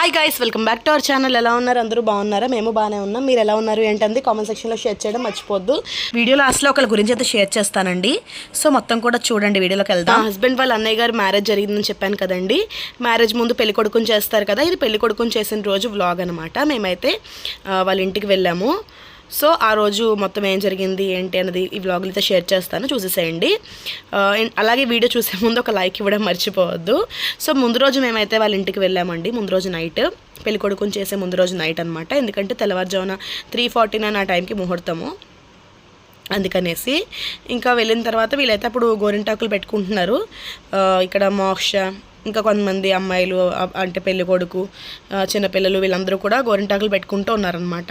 Hi guys welcome back to our channel ఎలా ఉన్నారు? అందరూ బాగున్నారా? మేము బాగానే ఉన్నాం. మీరు ఎలా ఉన్నారు ఏంటంది? కామెంట్ సెక్షన్లో షేర్ చేయడం మర్చిపోద్దు. వీడియో లాస్ట్లో ఒకరి గురించి అయితే షేర్ చేస్తానండి. సో మొత్తం కూడా చూడండి వీడియోలోకి వెళ్దాం. హస్బెండ్ వాళ్ళ అన్నయ్య గారు మ్యారేజ్ జరిగిందని చెప్పాను కదండి. మ్యారేజ్ ముందు పెళ్ళి కొడుకుని చేస్తారు కదా ఇది పెళ్ళి కొడుకుని చేసిన రోజు వ్లాగ్ అనమాట మేమైతే వాళ్ళ ఇంటికి వెళ్ళాము. సో ఆ రోజు మొత్తం ఏం జరిగింది ఏంటి అన్నది ఈ వ్లాగ్లో అయితే షేర్ చేస్తాను చూసేసేయండి. అలాగే వీడియో చూసే ముందు ఒక లైక్ ఇవ్వడం మర్చిపోవద్దు. సో ముందు రోజు మేమైతే వాళ్ళ ఇంటికి వెళ్ళామండి ముందు రోజు నైట్ పెళ్ళి కొడుకుని చేసే ముందు రోజు నైట్ అనమాట ఎందుకంటే తెల్లవారుజామున త్రీ ఫార్టీ నైన్ ఆ టైంకి ముహూర్తము. అందుకనేసి ఇంకా వెళ్ళిన తర్వాత వీళ్ళైతే అప్పుడు గోరింటాకులు పెట్టుకుంటున్నారు. ఇక్కడ మోక్ష ఇంకా కొంతమంది అమ్మాయిలు అంటే పెళ్ళి కొడుకు చిన్నపిల్లలు వీళ్ళందరూ కూడా గోరింటాకులు పెట్టుకుంటూ ఉన్నారనమాట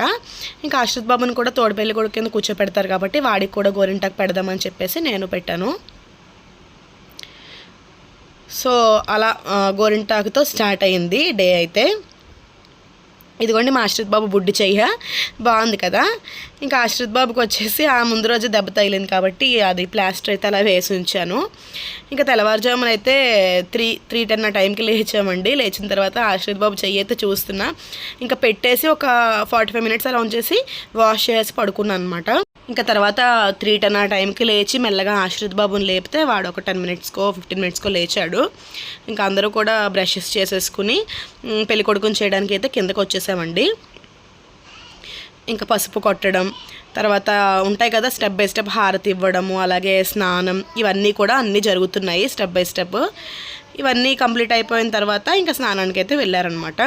ఇంకా ఆశ్రిత్ బాబుని కూడా తోడు పెళ్ళి కొడుకు కింద కూర్చోపెడతారు కాబట్టి వాడికి కూడా గోరింటాకు పెడదామని చెప్పేసి నేను పెట్టాను. సో అలా గోరింటాకుతో స్టార్ట్ అయింది డే అయితే. ఇదిగోండి మా ఆశ్రిత్ బాబు బుడ్డి చెయ్య. బాగుంది కదా? ఇంకా ఆశ్రిత్ బాబుకి వచ్చేసి ఆ ముందు రోజు దెబ్బ తగిలింది కాబట్టి అది ప్లాస్టర్ అయితే అలా వేసి ఉంచాను. ఇంకా తెల్లవారుజామున అయితే త్రీ త్రీ టెన్ ఆ టైంకి లేచామండి. లేచిన తర్వాత ఆశ్రిత్ బాబు చెయ్యి అయితే చూస్తున్నా. ఇంకా పెట్టేసి ఒక ఫార్టీ ఫైవ్ మినిట్స్ అలా ఉంచేసి వాష్ చేసి పడుకున్నాను అనమాట ఇంకా తర్వాత త్రీ టెన్ ఆ టైంకి లేచి మెల్లగా ఆశ్రిత్ బాబుని లేపితే వాడు ఒక టెన్ మినిట్స్కో ఫిఫ్టీన్ మినిట్స్కో లేచాడు. ఇంకా అందరూ కూడా బ్రషెస్ చేసేసుకుని పెళ్ళికొడుకుని కొడుకుని చేయడానికి అయితే కిందకు చేసామండి ఇంకా పసుపు కొట్టడం తర్వాత ఉంటాయి కదా స్టెప్ బై స్టెప్ హారతి ఇవ్వడము అలాగే స్నానం ఇవన్నీ కూడా అన్నీ జరుగుతున్నాయి స్టెప్ బై స్టెప్. ఇవన్నీ కంప్లీట్ అయిపోయిన తర్వాత ఇంకా స్నానానికి అయితే వెళ్ళారనమాట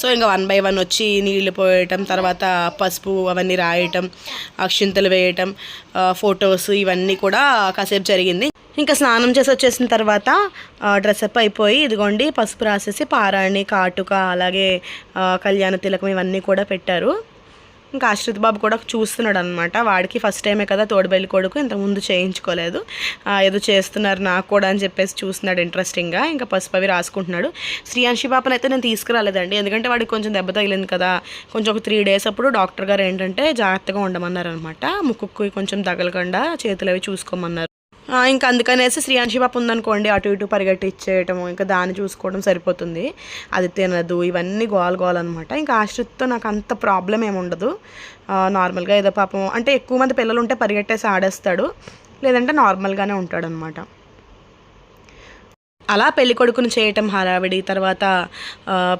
సో ఇంకా వన్ బై వన్ వచ్చి నీళ్ళు పోయటం తర్వాత పసుపు అవన్నీ రాయటం అక్షింతలు వేయటం ఫొటోస్ ఇవన్నీ కూడా కాసేపు జరిగింది. ఇంకా స్నానం చేసి వచ్చేసిన తర్వాత డ్రెస్అప్ అయిపోయి ఇదిగోండి పసుపు రాసేసి పారాణి కాటుక అలాగే కళ్యాణ తిలకం ఇవన్నీ కూడా పెట్టారు. ఇంకా ఆశ్రిత్ బాబు కూడా చూస్తున్నాడు అనమాట వాడికి ఫస్ట్ టైమే కదా తోడుబెల్లి కొడుకు ఇంతకుముందు చేయించుకోలేదు. ఏదో చేస్తున్నారు నాకు కూడా అని చెప్పేసి చూస్తున్నాడు ఇంట్రెస్టింగ్గా ఇంకా పసుపు అవి రాసుకుంటున్నాడు. శ్రీయాంశి పాపని అయితే నేను తీసుకురాలేదండి. ఎందుకంటే వాడికి కొంచెం దెబ్బ తగిలింది కదా. కొంచెం ఒక త్రీ డేస్ అప్పుడు డాక్టర్ గారు ఏంటంటే జాగ్రత్తగా ఉండమన్నారు అనమాట ముక్కుకి కొంచెం తగలకుండా చేతులు అవి చూసుకోమన్నారు. ఇంకా అందుకనేసి శ్రీయాంశి పాప ఉందనుకోండి అటు ఇటు పరిగెట్టిచ్చేయటము ఇంకా దాన్ని చూసుకోవడం సరిపోతుంది. అది తినదు ఇవన్నీ గోల గోల అనమాట ఇంకా ఆశ్రిత్తో నాకు అంత ప్రాబ్లం ఏమి ఉండదు. నార్మల్గా ఏదో పాపం అంటే ఎక్కువ మంది పిల్లలు ఉంటే పరిగెట్టేసి ఆడేస్తాడు. లేదంటే నార్మల్గానే ఉంటాడనమాట అలా పెళ్ళి కొడుకును చేయటం హడావిడి తర్వాత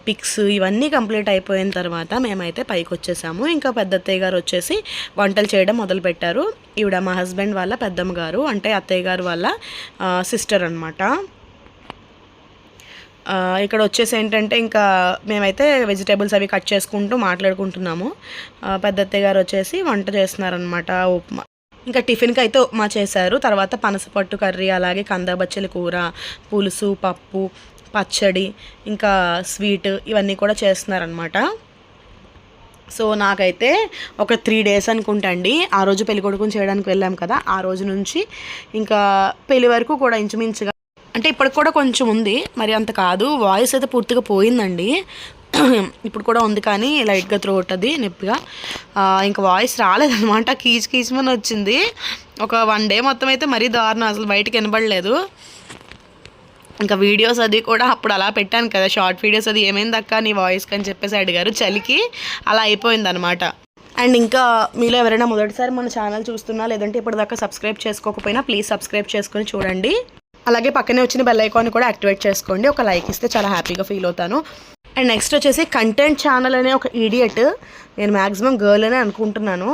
పిక్స్ ఇవన్నీ కంప్లీట్ అయిపోయిన తర్వాత మేమైతే పైకి వచ్చేసాము ఇంకా పెద్ద అత్తయ్య గారు వచ్చేసి వంటలు చేయడం మొదలుపెట్టారు. ఈవిడ మా హస్బెండ్ వాళ్ళ పెద్దమ్మ గారు అంటే అత్తయ్య గారు వాళ్ళ సిస్టర్ అనమాట ఇక్కడ వచ్చేసి ఏంటంటే ఇంకా మేమైతే వెజిటేబుల్స్ అవి కట్ చేసుకుంటూ మాట్లాడుకుంటున్నాము. పెద్ద అత్తయ్య గారు వచ్చేసి వంట చేస్తున్నారనమాట ఉప్మా ఇంకా టిఫిన్కి అయితే ఉప్మా చేశారు. తర్వాత పనసపట్టు కర్రీ అలాగే కందబచ్చలి కూర పులుసు పప్పు పచ్చడి ఇంకా స్వీట్ ఇవన్నీ కూడా చేస్తున్నారనమాట సో నాకైతే ఒక త్రీ డేస్ అనుకుంటా అండి ఆ రోజు పెళ్ళి కొడుకుని చేయడానికి వెళ్ళాం కదా. ఆ రోజు నుంచి ఇంకా పెళ్ళి వరకు కూడా ఇంచుమించుగా అంటే ఇప్పటికి కూడా కొంచెం ఉంది. మరి అంత కాదు. వాయిస్ అయితే పూర్తిగా పోయిందండి. ఇప్పుడు కూడా ఉంది కానీ లైట్గా త్రోట్ అది నొప్పిగా. ఇంకా వాయిస్ రాలేదనమాట కీచ్ కీచమని వచ్చింది. ఒక వన్ డే మొత్తం అయితే మరీ దారుణం. అసలు బయటకు వినబడలేదు. ఇంకా వీడియోస్ అది కూడా అప్పుడు అలా పెట్టాను కదా. షార్ట్ వీడియోస్ అది ఏమైంది అక్క నీ వాయిస్కి అని చెప్పేసి అడిగారు చలికి. అలా అయిపోయింది అనమాట అండ్ ఇంకా మీలో ఎవరైనా మొదటిసారి మన ఛానల్ చూస్తున్నా లేదంటే ఇప్పటిదాకా సబ్స్క్రైబ్ చేసుకోకపోయినా ప్లీజ్ సబ్స్క్రైబ్ చేసుకొని చూడండి. అలాగే పక్కనే వచ్చిన బెల్ ఐకాన్ కూడా యాక్టివేట్ చేసుకోండి. ఒక లైక్ ఇస్తే చాలా హ్యాపీగా ఫీల్ అవుతాను. అండ్ నెక్స్ట్ వచ్చేసి కంటెంట్ ఛానల్ అనే ఒక ఈడియట్ నేను మ్యాక్సిమం గర్ల్ అనే అనుకుంటున్నాను.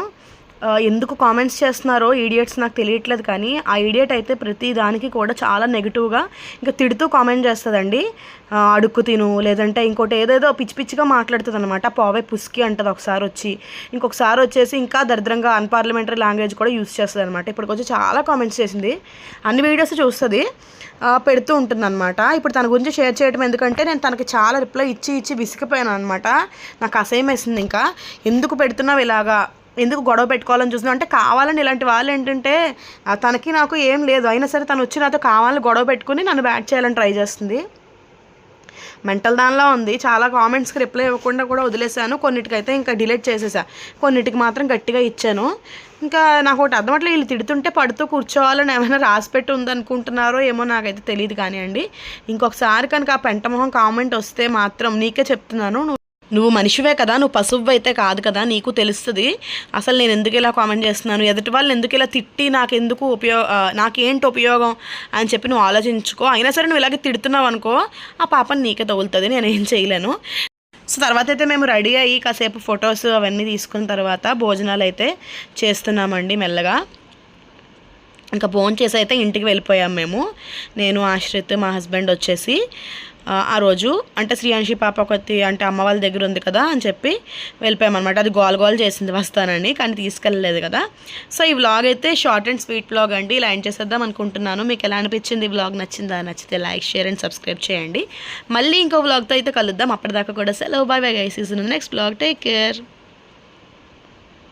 ఎందుకు కామెంట్స్ చేస్తున్నారో ఈడియట్స్ నాకు తెలియట్లేదు కానీ ఆ ఈడియట్ అయితే ప్రతి దానికి కూడా చాలా నెగిటివ్గా ఇంకా తిడుతూ కామెంట్ చేస్తుందండి. అడుక్కు తిను లేదంటే ఇంకోటి ఏదేదో పిచ్చి పిచ్చిగా మాట్లాడుతుంది అనమాట పోవే పుస్కి అంటుంది ఒకసారి వచ్చి. ఇంకొకసారి వచ్చేసి ఇంకా దరిద్రంగా అన్పార్లమెంటరీ లాంగ్వేజ్ కూడా యూస్ చేస్తుంది అనమాట ఇప్పటికి వచ్చి చాలా కామెంట్స్ చేసింది. అన్ని వీడియోస్ చూస్తుంది. పెడుతూ ఉంటుంది అనమాట ఇప్పుడు తన గురించి షేర్ చేయడం ఎందుకంటే నేను తనకి చాలా రిప్లై ఇచ్చి ఇచ్చి విసిగిపోయాను అనమాట నాకు అసహ్యం వేసింది ఇంకా. ఎందుకు పెడుతున్నావు ఇలాగా? ఎందుకు గొడవ పెట్టుకోవాలని చూస్తున్నాం అంటే కావాలని ఇలాంటి వాళ్ళు ఏంటంటే తనకి నాకు ఏం లేదు. అయినా సరే తను వచ్చి నాతో కావాలని గొడవ పెట్టుకుని నన్ను బ్యాట్ చేయాలని ట్రై చేస్తుంది. మెంటల్ దానిలో ఉంది. చాలా కామెంట్స్కి రిప్లై ఇవ్వకుండా కూడా వదిలేశాను. కొన్నిటికైతే ఇంకా డిలీట్ చేసేసా. కొన్నిటికి మాత్రం గట్టిగా ఇచ్చాను. ఇంకా నాకు ఒకటి అర్థమట్లేదు వీళ్ళు తిడుతుంటే పడుతూ కూర్చోవాలని ఏమైనా రాసిపెట్టి ఉందనుకుంటున్నారో ఏమో నాకైతే తెలియదు కానివ్వండి ఇంకొకసారి కనుక ఆ పెంటమొహం కామెంట్ వస్తే మాత్రం నీకే చెప్తున్నాను. నువ్వు మనిషివే కదా నువ్వు పశువు అయితే కాదు కదా నీకు తెలుస్తుంది. అసలు నేను ఎందుకు ఇలా కామెంట్ చేస్తున్నాను? ఎదుటి వాళ్ళని ఎందుకు ఇలా తిట్టి నాకు ఎందుకు ఉపయోగ నాకేంటి ఉపయోగం అని చెప్పి నువ్వు ఆలోచించుకో. అయినా సరే నువ్వు ఇలాగే తిడుతున్నావు అనుకో ఆ పాపని నీకే తగులుతుంది నేను ఏం చేయలేను. సో తర్వాత అయితే మేము రెడీ అయ్యి కాసేపు ఫొటోస్ అవన్నీ తీసుకున్న తర్వాత భోజనాలు అయితే చేస్తున్నామండి మెల్లగా. ఇంకా ఫోన్ చేసి అయితే ఇంటికి వెళ్ళిపోయాం మేము. నేను ఆశ్రిత్ మా హస్బెండ్ వచ్చేసి ఆ, రోజు అంటే శ్రీయాంశి పాప ఒకటి అంటే అమ్మ వాళ్ళ దగ్గర ఉంది కదా అని చెప్పి వెళ్ళిపోయామన్నమాట. అది గోల్ గోల్ చేసింది వస్తానని కానీ తీసుకెళ్ళలేదు కదా. సో ఈ వ్లాగ్ అయితే షార్ట్ అండ్ స్వీట్ వ్లాగ్ అండి. ఇలా ఎండ్ చేసేద్దాం అనుకుంటున్నాను. మీకు ఎలా అనిపించింది ఈ వ్లాగ్ నచ్చిందా? నచ్చితే లైక్ షేర్ అండ్ సబ్స్క్రైబ్ చేయండి. మళ్ళీ ఇంకో వ్లాగ్తో అయితే కలుద్దాం. అప్పటిదాకా కూడా సెలవు. Bye bye guys season next vlog take care